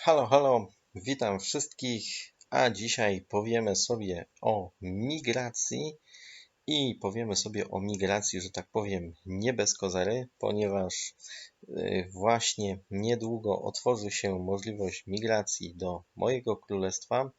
Halo, halo, witam wszystkich, a dzisiaj powiemy sobie o migracji i powiemy sobie o migracji, że tak powiem, nie bez kozery, ponieważ y, właśnie niedługo otworzy się możliwość migracji do mojego królestwa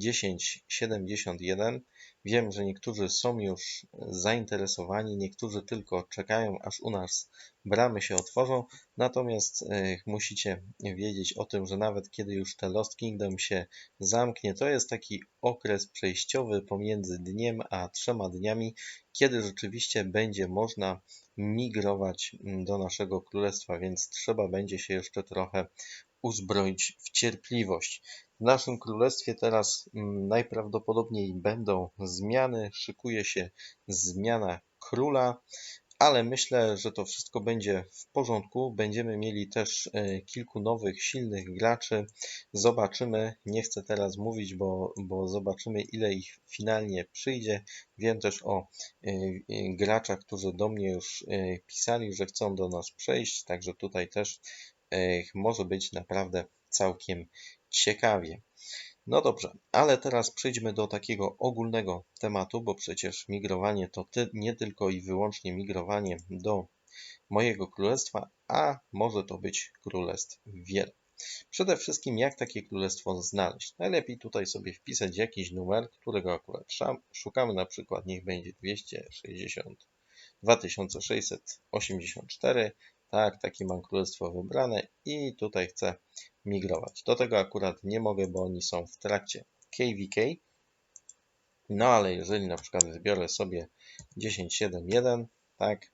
1071. Wiem, że niektórzy są już zainteresowani, niektórzy tylko czekają, aż u nas bramy się otworzą, natomiast y, musicie wiedzieć o tym, że nawet kiedy już te Lost Kingdom się zamknie, to jest taki okres przejściowy pomiędzy dniem a trzema dniami, kiedy rzeczywiście będzie można migrować mm, do naszego królestwa, więc trzeba będzie się jeszcze trochę uzbroić w cierpliwość. W naszym królestwie teraz mm, najprawdopodobniej będą zmiany, szykuje się zmiana króla, ale myślę, że to wszystko będzie w porządku. Będziemy mieli też e, kilku nowych, silnych graczy. Zobaczymy. Nie chcę teraz mówić, bo, bo zobaczymy, ile ich finalnie przyjdzie. Wiem też o e, graczach, którzy do mnie już e, pisali, że chcą do nas przejść, także tutaj też może być naprawdę całkiem ciekawie. No dobrze, ale teraz przejdźmy do takiego ogólnego tematu, bo przecież migrowanie to ty, nie tylko i wyłącznie migrowanie do mojego królestwa, a może to być królestw wiele. Przede wszystkim, jak takie królestwo znaleźć? Najlepiej tutaj sobie wpisać jakiś numer, którego akurat szukamy, na przykład niech będzie 260 2684. Tak, takie mam królestwo wybrane i tutaj chcę migrować. Do tego akurat nie mogę, bo oni są w trakcie KVK. No ale jeżeli na przykład wybiorę sobie 10.7.1, tak,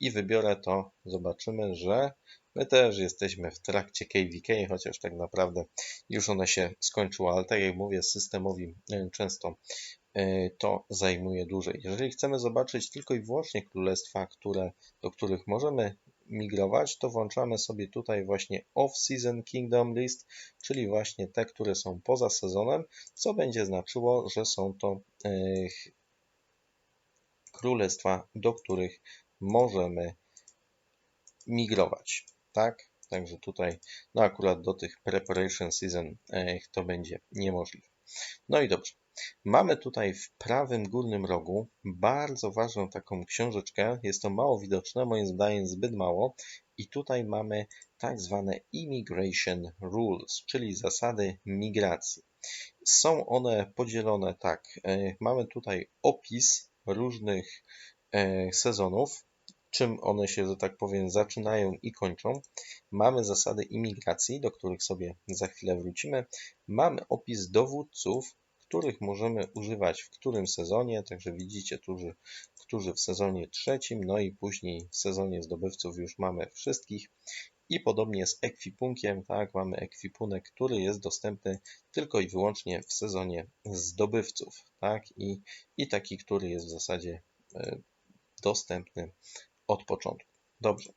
i wybiorę to, zobaczymy, że my też jesteśmy w trakcie KVK, chociaż tak naprawdę już one się skończyły, ale tak jak mówię, systemowi e, często e, to zajmuje dłużej. Jeżeli chcemy zobaczyć tylko i wyłącznie królestwa, które, do których możemy migrować, to włączamy sobie tutaj właśnie Off-Season Kingdom List, czyli właśnie te, które są poza sezonem, co będzie znaczyło, że są to e, królestwa, do których możemy migrować. Tak? Także tutaj, no akurat do tych Preparation Season to będzie niemożliwe. No i dobrze. Mamy tutaj w prawym górnym rogu bardzo ważną taką książeczkę. Jest to mało widoczne, moim zdaniem zbyt mało. I tutaj mamy tak zwane Immigration Rules, czyli zasady migracji. Są one podzielone tak. E, mamy tutaj opis różnych e, sezonów, czym one się, że tak powiem, zaczynają i kończą. Mamy zasady imigracji, do których sobie za chwilę wrócimy. Mamy opis dowódców, których możemy używać w którym sezonie, także widzicie, którzy, którzy w sezonie trzecim, no i później w sezonie zdobywców już mamy wszystkich. I podobnie z ekwipunkiem, tak, mamy ekwipunek, który jest dostępny tylko i wyłącznie w sezonie zdobywców, tak, i, i taki, który jest w zasadzie e, dostępny od początku. Dobrze.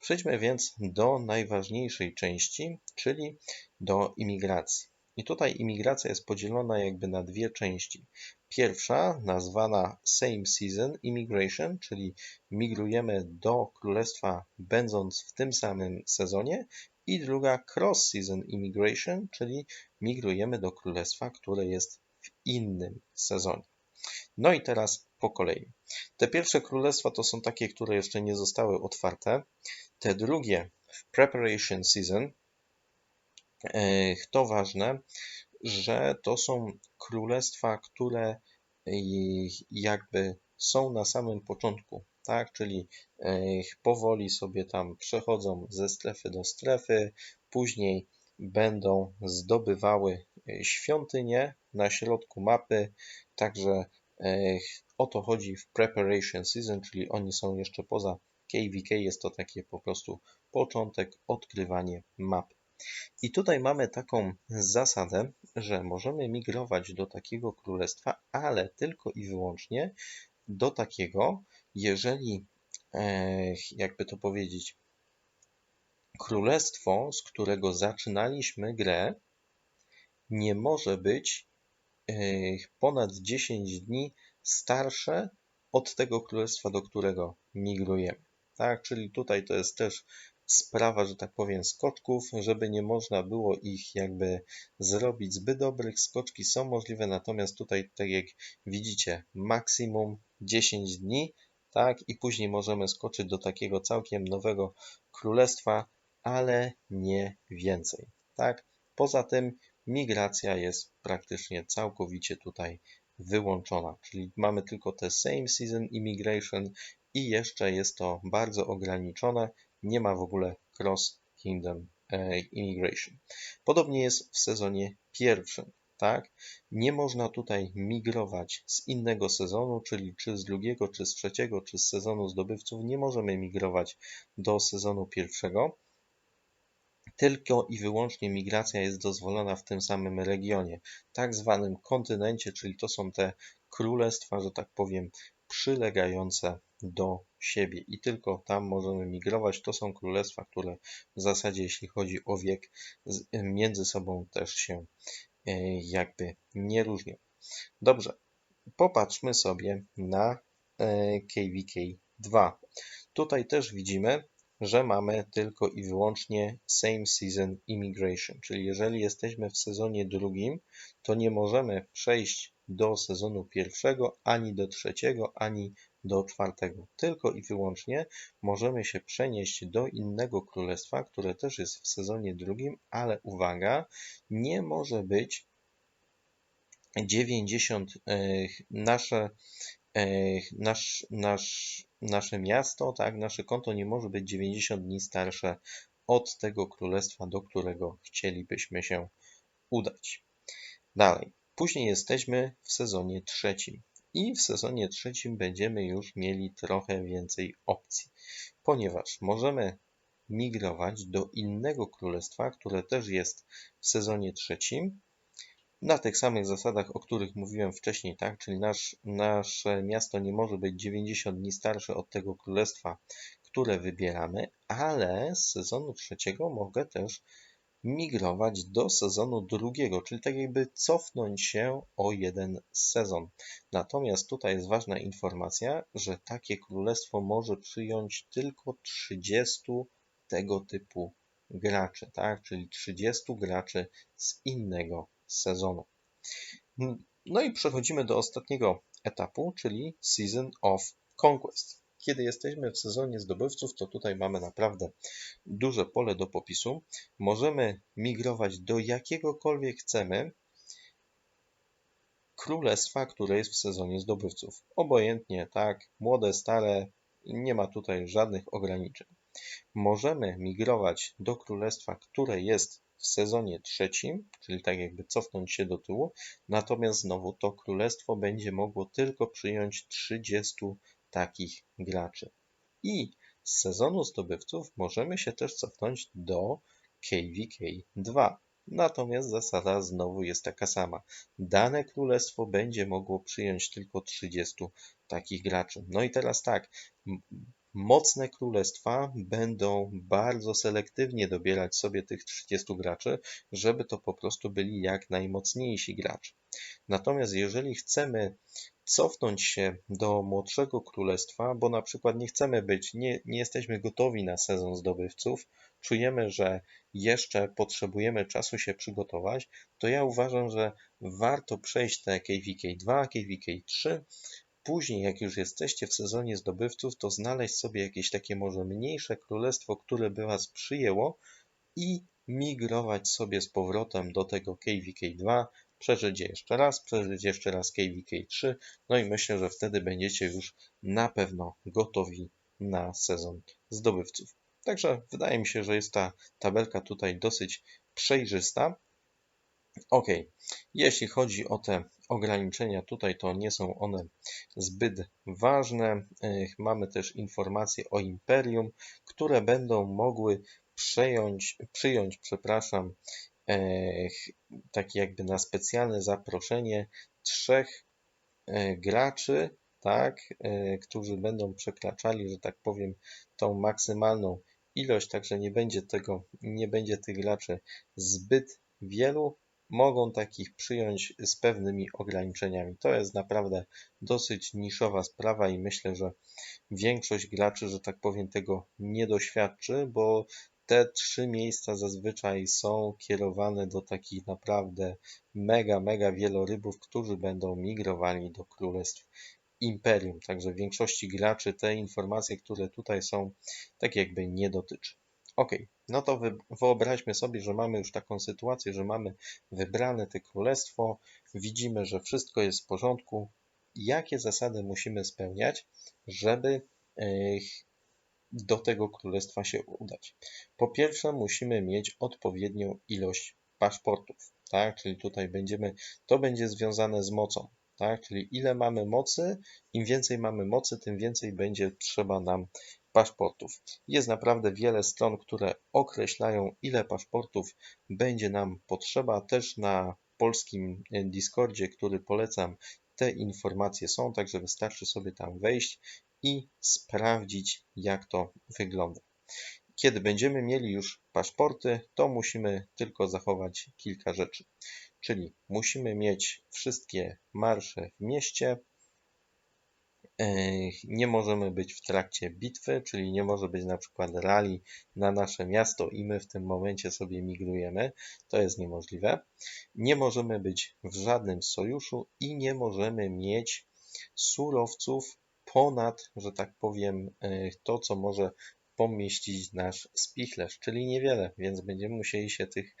Przejdźmy więc do najważniejszej części, czyli do imigracji. I tutaj imigracja jest podzielona jakby na dwie części. Pierwsza, nazwana Same Season Immigration, czyli migrujemy do królestwa będąc w tym samym sezonie, i druga Cross Season Immigration, czyli migrujemy do królestwa, które jest w innym sezonie. No i teraz po kolei. Te pierwsze królestwa to są takie, które jeszcze nie zostały otwarte. Te drugie w Preparation Season, E, to ważne, że to są królestwa, które jakby są na samym początku, tak? Czyli e, powoli sobie tam przechodzą ze strefy do strefy, później będą zdobywały świątynię na środku mapy, także o to chodzi w Preparation Season, czyli oni są jeszcze poza KVK, jest to takie po prostu początek, odkrywanie mapy. I tutaj mamy taką zasadę, że możemy migrować do takiego królestwa, ale tylko i wyłącznie do takiego, jeżeli, e, jakby to powiedzieć, królestwo, z którego zaczynaliśmy grę, nie może być e, ponad 10 dni starsze od tego królestwa, do którego migrujemy. Tak, czyli tutaj to jest też sprawa, że tak powiem, skoczków, żeby nie można było ich jakby zrobić zbyt dobrych. Skoczki są możliwe, natomiast tutaj, tak jak widzicie, maksimum 10 dni, tak, i później możemy skoczyć do takiego całkiem nowego królestwa, ale nie więcej, tak. Poza tym migracja jest praktycznie całkowicie tutaj wyłączona, czyli mamy tylko te same season immigration i jeszcze jest to bardzo ograniczone, nie ma w ogóle cross kingdom e, immigration. Podobnie jest w sezonie pierwszym. Tak? Nie można tutaj migrować z innego sezonu, czyli czy z drugiego, czy z trzeciego, czy z sezonu zdobywców. Nie możemy migrować do sezonu pierwszego. Tylko i wyłącznie migracja jest dozwolona w tym samym regionie, tak zwanym kontynencie, czyli to są te królestwa, że tak powiem, przylegające do siebie i tylko tam możemy migrować. To są królestwa, które w zasadzie, jeśli chodzi o wiek, między sobą też się e, jakby nie różnią. Dobrze, popatrzmy sobie na e, 2. Tutaj też widzimy, że mamy tylko i wyłącznie same season immigration, czyli jeżeli jesteśmy w sezonie drugim, to nie możemy przejść do sezonu pierwszego, ani do trzeciego, ani do czwartego. Tylko i wyłącznie możemy się przenieść do innego królestwa, które też jest w sezonie drugim, ale uwaga, nie może być 90 e, nasze e, nasz, nasz, nasze miasto, tak, nasze konto nie może być 90 dni starsze od tego królestwa, do którego chcielibyśmy się udać. Dalej. Później jesteśmy w sezonie trzecim i w sezonie trzecim będziemy już mieli trochę więcej opcji, ponieważ możemy migrować do innego królestwa, które też jest w sezonie trzecim, na tych samych zasadach, o których mówiłem wcześniej, tak? Czyli nasz, nasze miasto nie może być 90 dni starsze od tego królestwa, które wybieramy, ale z sezonu trzeciego mogę też migrować do sezonu drugiego, czyli tak jakby cofnąć się o jeden sezon. Natomiast tutaj jest ważna informacja, że takie królestwo może przyjąć tylko 30 tego typu graczy, tak? czyli 30 graczy z innego sezonu. No i przechodzimy do ostatniego etapu, czyli Season of Conquest. Kiedy jesteśmy w sezonie zdobywców, to tutaj mamy naprawdę duże pole do popisu. Możemy migrować do jakiegokolwiek chcemy królestwa, które jest w sezonie zdobywców. Obojętnie, tak, młode, stare, nie ma tutaj żadnych ograniczeń. Możemy migrować do królestwa, które jest w sezonie trzecim, czyli tak jakby cofnąć się do tyłu, natomiast znowu to królestwo będzie mogło tylko przyjąć 30 takich graczy. I z sezonu zdobywców możemy się też cofnąć do KVK 2. Natomiast zasada znowu jest taka sama. Dane królestwo będzie mogło przyjąć tylko 30 takich graczy. No i teraz tak, mocne królestwa będą bardzo selektywnie dobierać sobie tych 30 graczy, żeby to po prostu byli jak najmocniejsi gracze. Natomiast jeżeli chcemy cofnąć się do młodszego królestwa, bo na przykład nie chcemy być, nie, nie jesteśmy gotowi na sezon zdobywców, czujemy, że jeszcze potrzebujemy czasu się przygotować, to ja uważam, że warto przejść te KVK 2, KVK 3, Później, jak już jesteście w sezonie zdobywców, to znaleźć sobie jakieś takie może mniejsze królestwo, które by Was przyjęło i migrować sobie z powrotem do tego KVK2, przeżyć jeszcze raz, przeżyć jeszcze raz KVK3, no i myślę, że wtedy będziecie już na pewno gotowi na sezon zdobywców. Także wydaje mi się, że jest ta tabelka tutaj dosyć przejrzysta. Ok, jeśli chodzi o te ograniczenia tutaj, to nie są one zbyt ważne. Mamy też informacje o imperium, które będą mogły przejąć, przyjąć, przepraszam, takie jakby na specjalne zaproszenie trzech e, graczy, tak, e, którzy będą przekraczali, że tak powiem, tą maksymalną ilość, także nie będzie tego, nie będzie tych graczy zbyt wielu, mogą takich przyjąć z pewnymi ograniczeniami. To jest naprawdę dosyć niszowa sprawa i myślę, że większość graczy, że tak powiem, tego nie doświadczy, bo te trzy miejsca zazwyczaj są kierowane do takich naprawdę mega, mega wielorybów, którzy będą migrowali do królestw imperium. Także większości graczy te informacje, które tutaj są, tak jakby nie dotyczy. Ok, no to wyobraźmy sobie, że mamy już taką sytuację, że mamy wybrane te królestwo, widzimy, że wszystko jest w porządku. Jakie zasady musimy spełniać, żeby do tego królestwa się udać? Po pierwsze, musimy mieć odpowiednią ilość paszportów, tak? Czyli tutaj będziemy, to będzie związane z mocą, tak? Czyli ile mamy mocy, im więcej mamy mocy, tym więcej będzie trzeba nam paszportów. Jest naprawdę wiele stron, które określają, ile paszportów będzie nam potrzeba. Też na polskim Discordzie, który polecam, te informacje są, także wystarczy sobie tam wejść i sprawdzić, jak to wygląda. Kiedy będziemy mieli już paszporty, to musimy tylko zachować kilka rzeczy. Czyli musimy mieć wszystkie marsze w mieście, nie możemy być w trakcie bitwy, czyli nie może być na przykład rally na nasze miasto i my w tym momencie sobie migrujemy. To jest niemożliwe. Nie możemy być w żadnym sojuszu i nie możemy mieć surowców ponad, że tak powiem, to, co może pomieścić nasz spichlerz, czyli niewiele, więc będziemy musieli się tych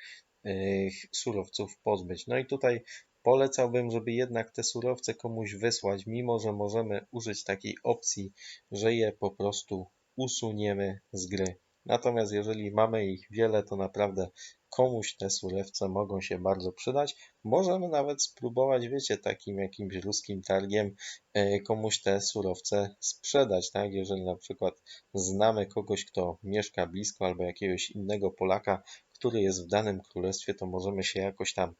surowców pozbyć. No i tutaj Polecałbym, żeby jednak te surowce komuś wysłać, mimo że możemy użyć takiej opcji, że je po prostu usuniemy z gry. Natomiast jeżeli mamy ich wiele, to naprawdę komuś te surowce mogą się bardzo przydać. Możemy nawet spróbować, wiecie, takim jakimś ruskim targiem e, komuś te surowce sprzedać, tak? Jeżeli na przykład znamy kogoś, kto mieszka blisko albo jakiegoś innego Polaka, który jest w danym królestwie, to możemy się jakoś tam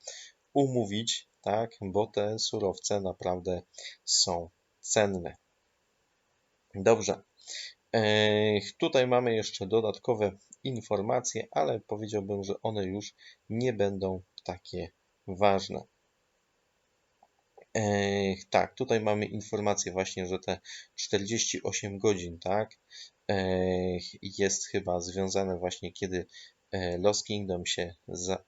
umówić, tak, bo te surowce naprawdę są cenne. Dobrze. Tutaj mamy jeszcze dodatkowe informacje, ale powiedziałbym, że one już nie będą takie ważne. Tak, tutaj mamy informację właśnie, że te 48 godzin, tak, jest chyba związane właśnie kiedy E, Lost Kingdom się za,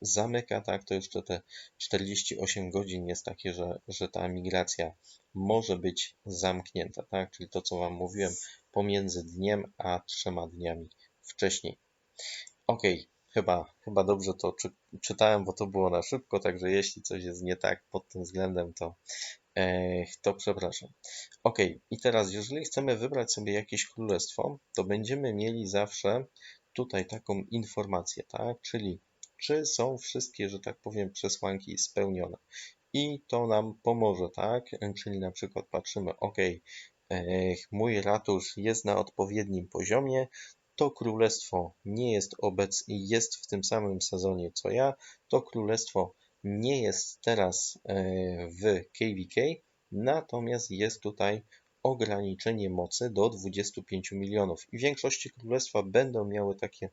zamyka, tak, to jeszcze te 48 godzin jest takie, że, że ta migracja może być zamknięta, tak, czyli to, co Wam mówiłem, pomiędzy dniem a trzema dniami wcześniej. Ok, chyba, chyba dobrze to czy, czytałem, bo to było na szybko, także jeśli coś jest nie tak pod tym względem, to, e, to przepraszam. Ok, i teraz, jeżeli chcemy wybrać sobie jakieś królestwo, to będziemy mieli zawsze tutaj taką informację, tak? Czyli czy są wszystkie, że tak powiem, przesłanki spełnione. I to nam pomoże, tak? Czyli na przykład patrzymy, ok, mój ratusz jest na odpowiednim poziomie, to królestwo nie jest obecnie, jest w tym samym sezonie co ja, to królestwo nie jest teraz e, w KVK, natomiast jest tutaj ograniczenie mocy do 25 milionów i większości królestwa będą miały takie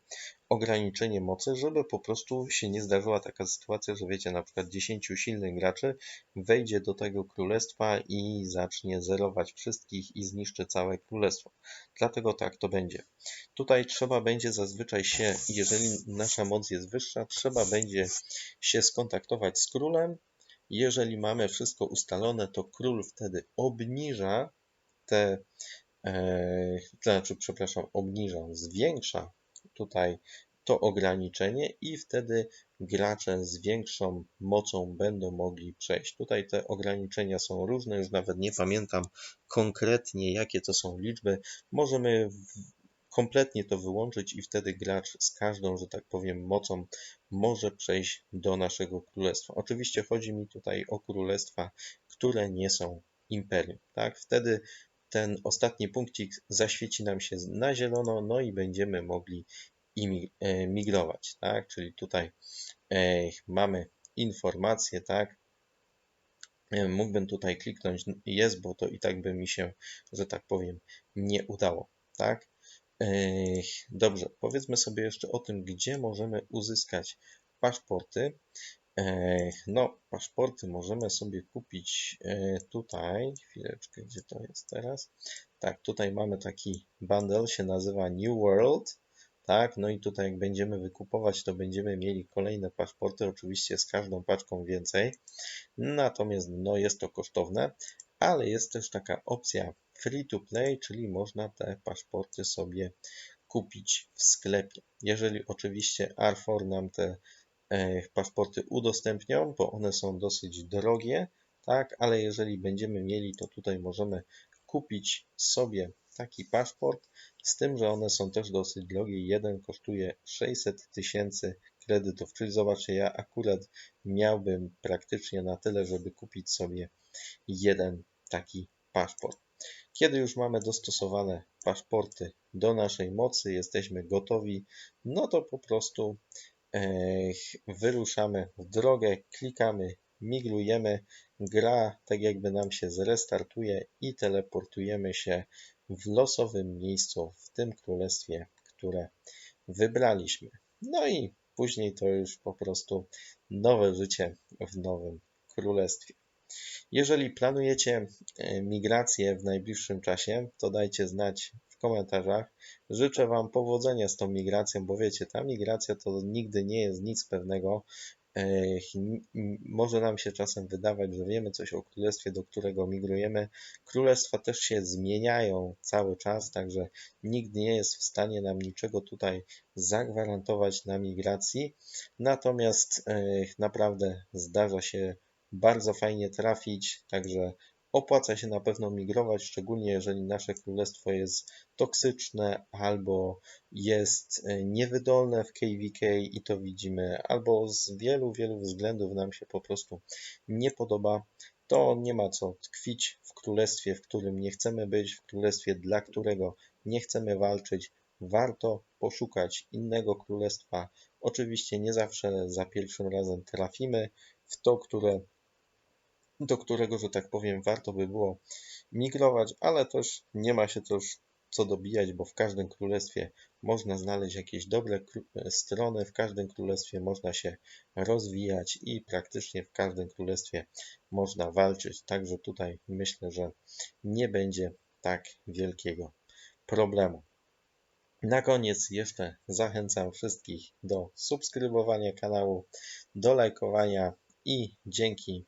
ograniczenie mocy, żeby po prostu się nie zdarzyła taka sytuacja, że wiecie, na przykład 10 silnych graczy wejdzie do tego królestwa i zacznie zerować wszystkich i zniszczy całe królestwo. Dlatego tak to będzie. Tutaj trzeba będzie zazwyczaj się, jeżeli nasza moc jest wyższa, trzeba będzie się skontaktować z królem. Jeżeli mamy wszystko ustalone, to król wtedy obniża te, e, znaczy, przepraszam, obniża, zwiększa tutaj to ograniczenie i wtedy gracze z większą mocą będą mogli przejść. Tutaj te ograniczenia są różne, już nawet nie pamiętam konkretnie jakie to są liczby. Możemy kompletnie to wyłączyć i wtedy gracz z każdą, że tak powiem, mocą może przejść do naszego królestwa. Oczywiście chodzi mi tutaj o królestwa, które nie są imperium. Tak? Wtedy ten ostatni punkcik zaświeci nam się na zielono, no i będziemy mogli e, migrować, tak? Czyli tutaj e, mamy informację, tak? E, mógłbym tutaj kliknąć jest, bo to i tak by mi się, że tak powiem, nie udało, tak? Dobrze, powiedzmy sobie jeszcze o tym, gdzie możemy uzyskać paszporty. No, paszporty możemy sobie kupić e, tutaj. Chwileczkę, gdzie to jest teraz? Tak, tutaj mamy taki bundle, się nazywa New World. Tak, no i tutaj jak będziemy wykupować, to będziemy mieli kolejne paszporty, oczywiście z każdą paczką więcej. Natomiast no, jest to kosztowne, ale jest też taka opcja free to play, czyli można te paszporty sobie kupić w sklepie. Jeżeli oczywiście R4 nam te paszporty udostępnią, bo one są dosyć drogie, tak, ale jeżeli będziemy mieli, to tutaj możemy kupić sobie taki paszport, z tym, że one są też dosyć drogie. Jeden kosztuje 600 tysięcy kredytów, czyli zobaczcie, ja akurat miałbym praktycznie na tyle, żeby kupić sobie jeden taki paszport. Kiedy już mamy dostosowane paszporty do naszej mocy, jesteśmy gotowi, no to po prostu e, wyruszamy w drogę, klikamy, migrujemy, gra tak jakby nam się zrestartuje i teleportujemy się w losowym miejscu w tym królestwie, które wybraliśmy. No i później to już po prostu nowe życie w nowym królestwie. Jeżeli planujecie e, migrację w najbliższym czasie, to dajcie znać komentarzach. Życzę Wam powodzenia z tą migracją, bo wiecie, ta migracja to nigdy nie jest nic pewnego. E, może nam się czasem wydawać, że wiemy coś o królestwie, do którego migrujemy. Królestwa też się zmieniają cały czas, także nikt nie jest w stanie nam niczego tutaj zagwarantować na migracji. Natomiast e, naprawdę zdarza się bardzo fajnie trafić, także opłaca się na pewno migrować, szczególnie jeżeli nasze królestwo jest toksyczne albo jest e, niewydolne w KVK i to widzimy, albo z wielu, wielu względów nam się po prostu nie podoba, to nie ma co tkwić w królestwie, w którym nie chcemy być, w królestwie, dla którego nie chcemy walczyć. Warto poszukać innego królestwa. Oczywiście nie zawsze za pierwszym razem trafimy w to, które do którego, że tak powiem, warto by było migrować, ale też nie ma się też co dobijać, bo w każdym królestwie można znaleźć jakieś dobre strony, w każdym królestwie można się rozwijać i praktycznie w każdym królestwie można walczyć. Także tutaj myślę, że nie będzie tak wielkiego problemu. Na koniec jeszcze zachęcam wszystkich do subskrybowania kanału, do lajkowania i dzięki.